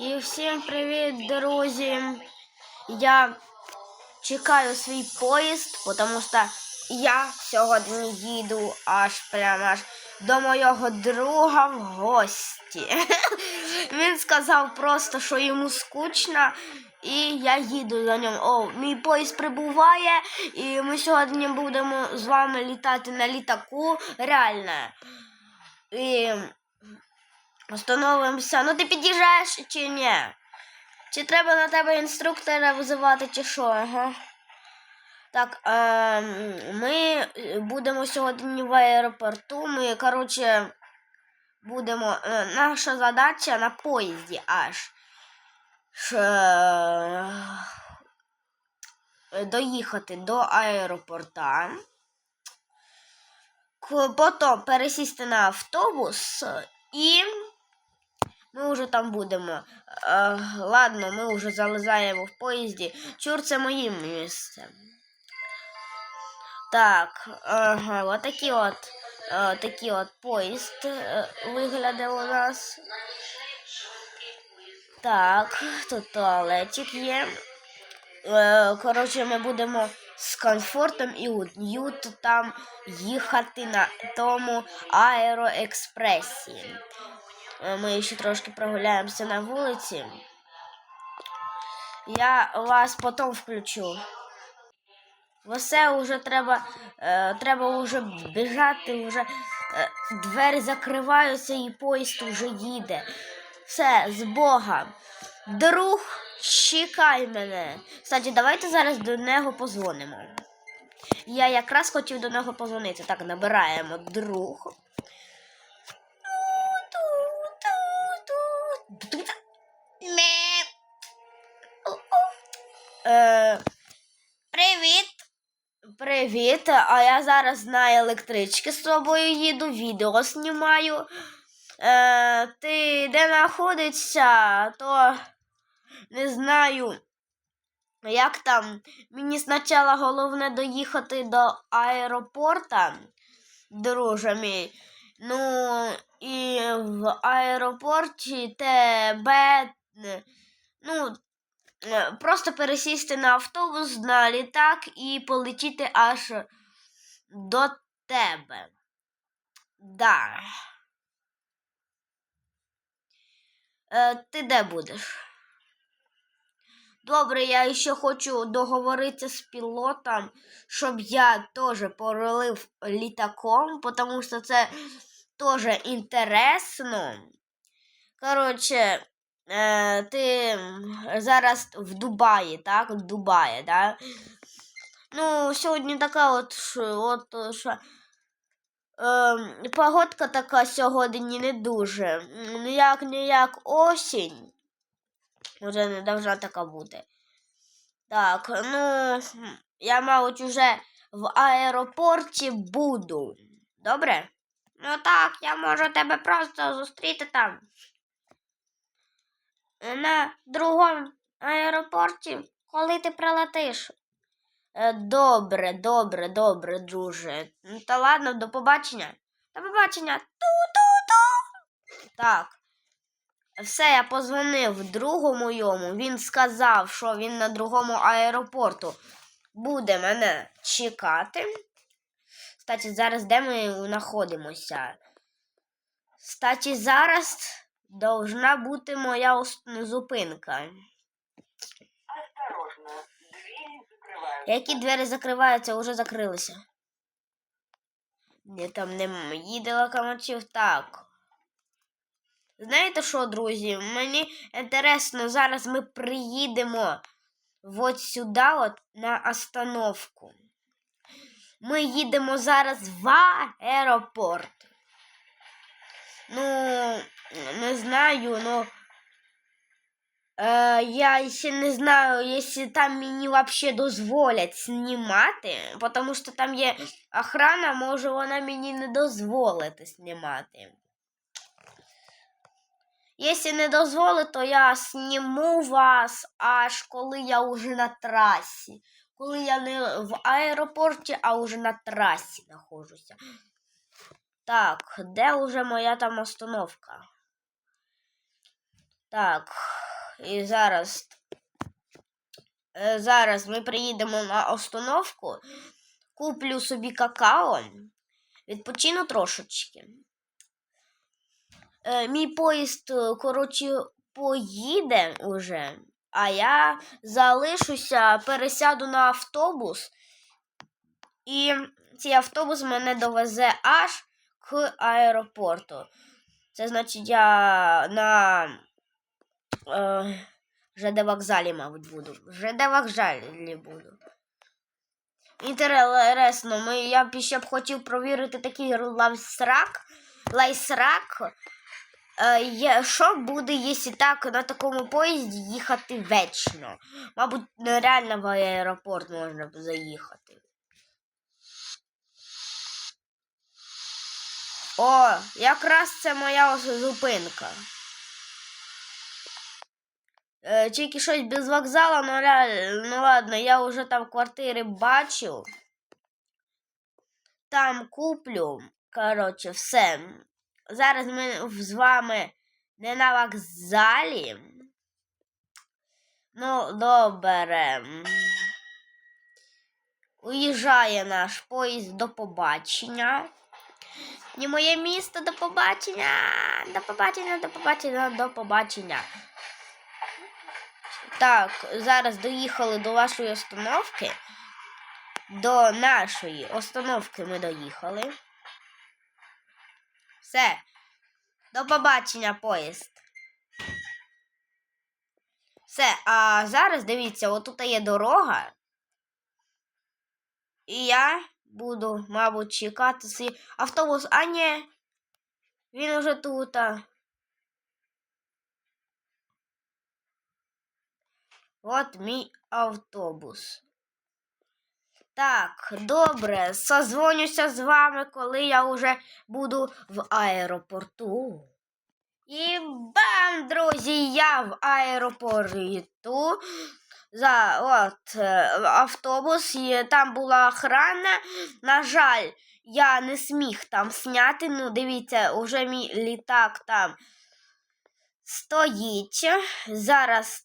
І всім привіт, друзі! Я чекаю свій поїзд, тому що я сьогодні їду аж прямо аж до мого друга в гості. Він сказав просто, що йому скучно, і я їду за ним. О, мій поїзд прибуває, і ми сьогодні будемо з вами літати на літаку. Реально. І Остановимося. Ну ти під'їжджаєш чи ні? Чи треба на тебе інструктора визивати, чи що? Ага. Так, е, ми будемо сьогодні в аеропорту. Ми, коротше, будемо. Е, наша задача на поїзді аж. Ш, е, доїхати до аеропорта. Потім пересісти на автобус і ми вже там будемо. Е, ладно, ми вже залізаємо в поїзді. Чур, це моє місце. Так, ага, отакий от, е, от поїзд е, виглядає у нас. Так, тут туалетик є. Е, коротше, ми будемо з комфортом і уют там їхати на тому аероекспресі. Е, Ми ще трошки прогуляємося на вулиці. Я вас потім включу. Все вже треба, е, треба вже біжати, вже е, двері закриваються і поїзд вже їде. Все, з Бога. Друг, чекай мене. Кстати, давайте зараз до нього позвонимо. Я якраз хотів до нього позвонити. Так, набираємо друг. Е, Привіт. Привіт. А я зараз на електричці з тобою їду, відео знімаю. Е, ти де знаходишся, то не знаю. Як там? Мені спочатку головне доїхати до аеропорта, друже мій. Ну, і в аеропорті тебе. Ну, просто пересісти на автобус, на літак і полетіти аж до тебе. Да. Е, ти де будеш? Добре, я ще хочу договоритися з пілотом, щоб я теж порулив літаком, тому що це теж інтересно. Коротше, е, ти зараз в Дубаї, так? В Дубаї, так? Ну, сьогодні така от, от що. Е, погодка така сьогодні не дуже. Ніяк ніяк осінь. Вже не должна така бути. Так, ну, я, мабуть, уже в аеропорті буду. Добре? Ну так, я можу тебе просто зустріти там. На другому аеропорті, коли ти прилетиш. Е, Добре, добре, добре, друже. Ну, Та ладно, до побачення. До побачення. Ту-ту-ту. Так. Все, я позвонив другому йому. Він сказав, що він на другому аеропорту буде мене чекати. Кстати, зараз де ми знаходимося? Кстати, зараз должна бути моя зупинка. Осторожно, двери закрываются. Які двері закриваються, вже закрилися. Ні, там не їде локомотив. Так. Знаєте що, друзі? Мені інтересно, зараз ми приїдемо от сюди, от на остановку. Ми їдемо зараз в аеропорт. Ну, не знаю, ну. Е, я ще не знаю, якщо там мені вообще дозволять знімати, тому що там є охрана, може вона мені не дозволить знімати. Якщо не дозволить, то я зніму вас аж коли я вже на трасі. Коли я не в аеропорті, а вже на трасі знаходжуся. Так, де вже моя там остановка? Так. і зараз. е, Зараз ми приїдемо на остановку, куплю собі какао, відпочину трошечки. Е, Мій поїзд, е, коротше, поїде уже, а я залишуся, пересяду на автобус, і цей автобус мене довезе аж к аеропорту. Це значить, я на е, ЖД вокзалі, мабуть, буду. ЖД вокзалі буду. Інтересно, ми, я б ще б хотів провірити такий лайсрак. Лайсрак. Е, що буде, якщо так на такому поїзді їхати вечно? Мабуть, нереально в аеропорт можна б заїхати. О, якраз це моя зупинка. Е, тільки щось без вокзалу, ну, ну ладно, я вже там квартири бачу. Там куплю. Коротше, все. Зараз ми з вами не на вокзалі. Ну, добре. Уїжджає наш поїзд до побачення. Не моє місто до побачення. До побачення, до побачення, до побачення. Так, зараз доїхали до вашої остановки. До нашої остановки ми доїхали. Все. До побачення, поїзд. Все, а зараз дивіться, отут є дорога. І я буду, мабуть, чекати свій автобус. А ні. Він уже тут. От мій автобус. Так, добре. Созвонюся з вами, коли я вже буду в аеропорту. І бам, друзі, я в аеропорту. За от е, автобус, і там була охрана. На жаль, я не сміг там зняти. Ну, дивіться, уже мій літак там стоїть. Зараз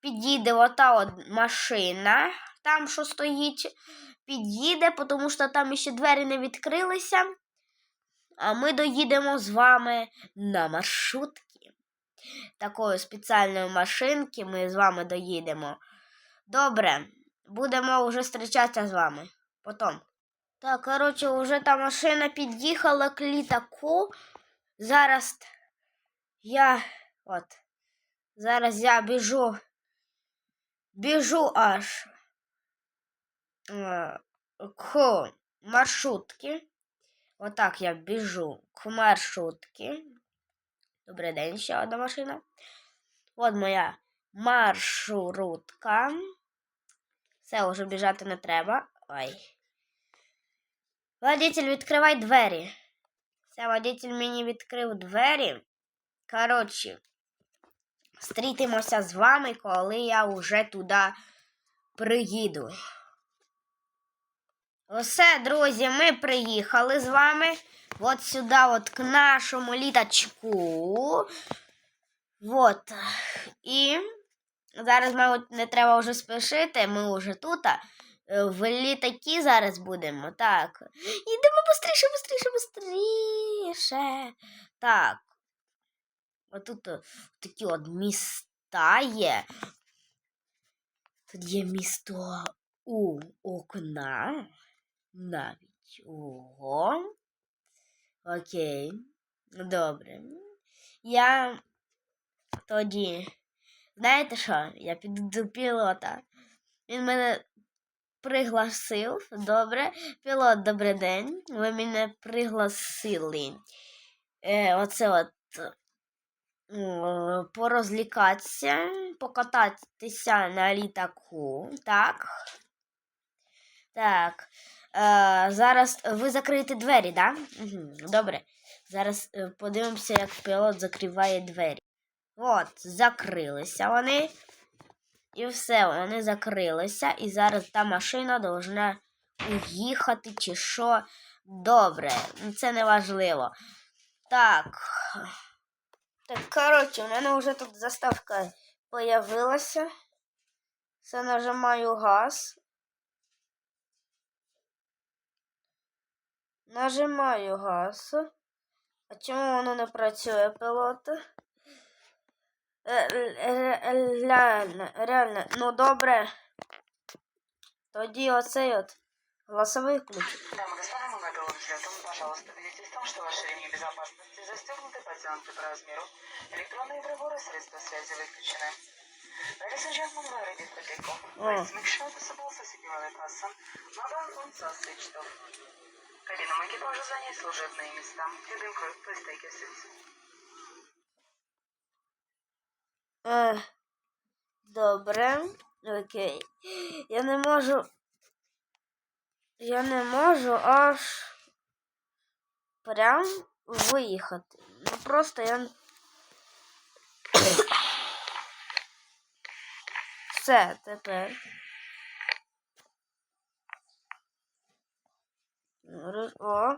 під'їде ота от машина, там що стоїть, під'їде, тому що там ще двері не відкрилися. А ми доїдемо з вами на маршрутки. Такої спеціальної машинки ми з вами доїдемо. Добре, будемо вже зустрічатися з вами. Потім. Так, коротше, вже та машина під'їхала к літаку. Зараз я. От. Зараз я біжу. Біжу аж е, к маршрутки. Отак я біжу к маршрутки. Добрий день, ще одна машина. От моя маршрутка. Все, вже біжати не треба. Ой. Водитель, відкривай двері. Все, водитель мені відкрив двері. Коротше, стрітимося з вами, коли я вже туди приїду. Усе, друзі, ми приїхали з вами от сюди, от к нашому літачку. Вот. І зараз, мабуть, не треба вже спішити, ми вже тут. е, В літакі зараз будемо. Так. Йдемо швидше, швидше, швидше. Так. Отут такі от міста є. Тут є місто у окна. Навіть. Ого. Окей. Добре. Я тоді. Знаєте що? Я піду до пілота. Він мене пригласив. Добре. Пілот, добрий день. Ви мене пригласили. Е, оце от. Порозлікатися, покататися на літаку. Так. Так. Е, зараз ви закриєте двері? Да? Добре. Зараз е, подивимося, як пілот закриває двері. От, закрилися вони. І все, вони закрилися. І зараз та машина повинна уїхати чи що. Добре, це не важливо. Так. Так, коротше, у мене вже тут заставка появилася. Все нажимаю газ. Нажимаю газ. А чому воно не працює, пілота? Е, е, е, Реально, реально, ну добре. Тоді оцей от голосовий ключ. Дамы и господа, мы готовы к взлету. Пожалуйста, убедитесь в том, что ваши ремни безопасности застегнуты, подтянуты по размеру. Электронные приборы, средства связи выключены. Ladies and gentlemen, we are ready for takeoff. Please make sure the support securely fastened. Mobile phones are switched off. Кабинам экипажа занять служебные места. Take your seats. Е, добре. Окей. Я не можу. Я не можу аж прям виїхати. Ну просто я. Все, тепер. О.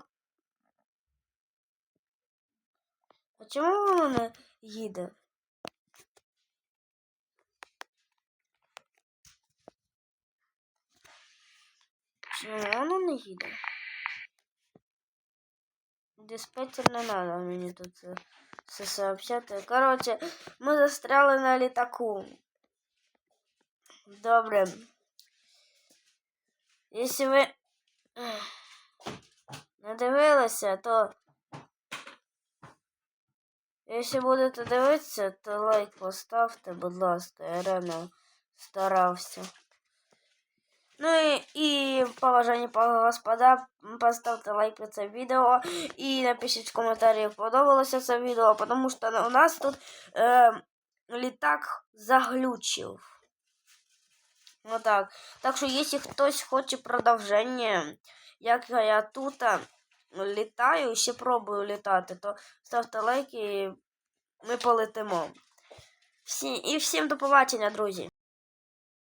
А чому воно не їде? Чому воно не їде? Диспетчер не надо мені тут це все сообщати. Коротше, ми застряли на літаку. Добре. Якщо ви ех, не дивилися, то якщо будете дивитися, то лайк поставте, будь ласка, я реально старався. Ну і, і в поважанні господа, поставте лайк під це відео і напишіть в коментарі, подобалося це відео, тому що у нас тут е, літак заглючив. Ну так. Так що, якщо хтось хоче продовження, як я тут літаю і ще пробую літати, то ставте лайки і ми полетимо. Всі, і всім до побачення, друзі!